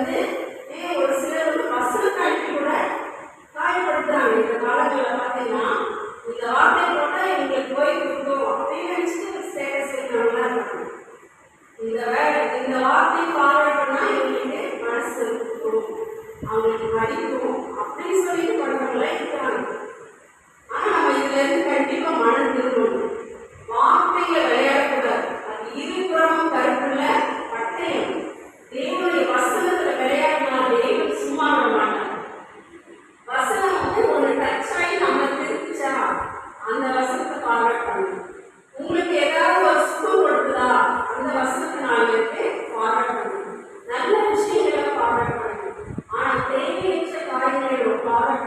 வந்து ஒரு சிலர் வந்து பஸ்ஸில் கூட காயப்படுத்துறாங்க இந்த காலங்களில் பார்த்தீங்கன்னா இந்த வார்த்தை போட்டால் எங்களுக்கு போய் கொடுக்கும். அப்படின்னு நினச்சிட்டு ஸ்டேட்டஸ் இருக்கிறவங்களா இந்த வே இந்த வார்த்தை ஃபார்வர்ட் பண்ணால் எங்களுக்கு மனசு கொடுக்கும் அவங்களுக்கு படிக்கும். அப்படின்னு சொல்லி ஃபார்வேர்ட் பண்ணுங்க உங்களுக்கு ஏதாவது வஸ்து கொடுக்குதா? அந்த வஸ்துக்கு நாலு பேருக்கு ஃபார்வேர்ட் பண்ணுங்க நல்ல விஷயங்களை ஃபார்வேர்ட் பண்ணுங்க தேவையற்ற காரியங்களை ஃபார்வேர்ட்